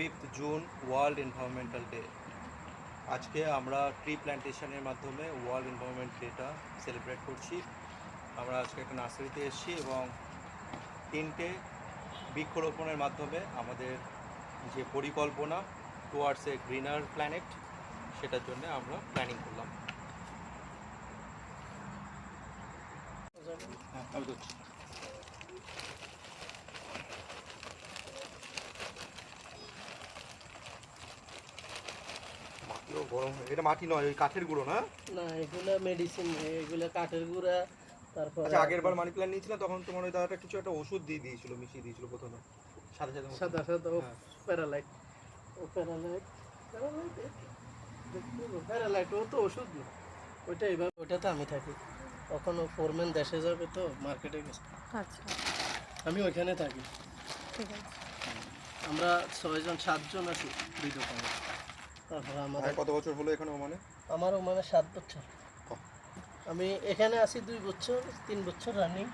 Fifth June world environmental day. আজকে আমরা tree প্ল্যান্টেশনের মাধ্যমে ওয়ার্ল্ড এনভায়রনমেন্ট ডেটা সেলিব্রেট করছি। আমরা আজকে একটা নার্সারিতে এসেছি এবং তিনটে বৃক্ষরোপণের মাধ্যমে আমাদের যে পরিকল্পনা টুয়ার্ডস এ গ্রিনার প্ল্যানেট সেটার জন্য আমরা প্ল্যানিং করলাম। হ্যাঁ আমি গরম হয়ে এটা মাটি নয় ওই কাঠের গুঁড়ো না? না এগুলা মেডিসিন এগুলা কাঠের গুঁড়া তারপর আচ্ছা আগের বার মানি প্ল্যান নিয়েছিলাম তখন তোমার ওই দাদাটা কিছু একটা ওষুধ দিয়ে দিয়েছিল মিশিয়ে দিয়েছিল প্রথমে সাথে সাথে সাদা সাদা ও। প্যারালাইট ও প্যারালাইট প্যারালাইট ও তো ওষুধ না। ওইটা এবার ওইটাতে আমি থাকি। তখন ও ফোরম্যান দেশে যাবে তো মার্কেটে গেছে। আচ্ছা। আমি ওইখানে থাকি। ঠিক আছে। আমরা ছয়জন সাতজন আছি দুই দোকানে তারপরে আমার কত বছর হলো এখানে মানে আমারও মানে সাত বছর। আমি এখানে আছি দুই বছর তিন বছর রানিং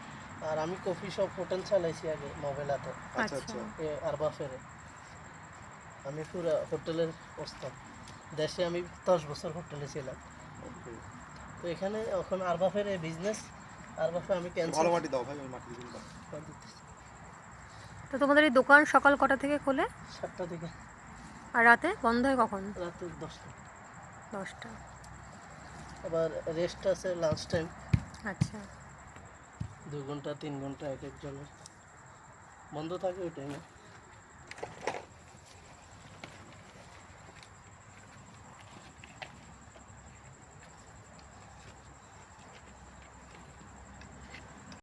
আর আমি কফি শপ হোটেল চালাইছি আগে মোবাইলাতে আচ্ছা আচ্ছা। আচ্ছা। এ আমি পুরো হোটেলের করতাম দেশে আমি দশ বছর হোটেলে ছিলাম। তো এখানে এখন আরবা ফেরে বিজনেস আরবা ফেরে আমি ভালো মাটি দাও ভাই ওই মাটি দাও তো তোমাদের এই দোকান সকাল কটা থেকে খোলে? সাতটা থেকে। আর রাতে বন্ধ হয় কখন? রাতে দশটা। দশটা। আবার রেস্ট আছে লাঞ্চ টাইম আচ্ছা। দু ঘণ্টা তিন ঘণ্টা এক এক একজনের। বন্ধ থাকে ওই টাইমে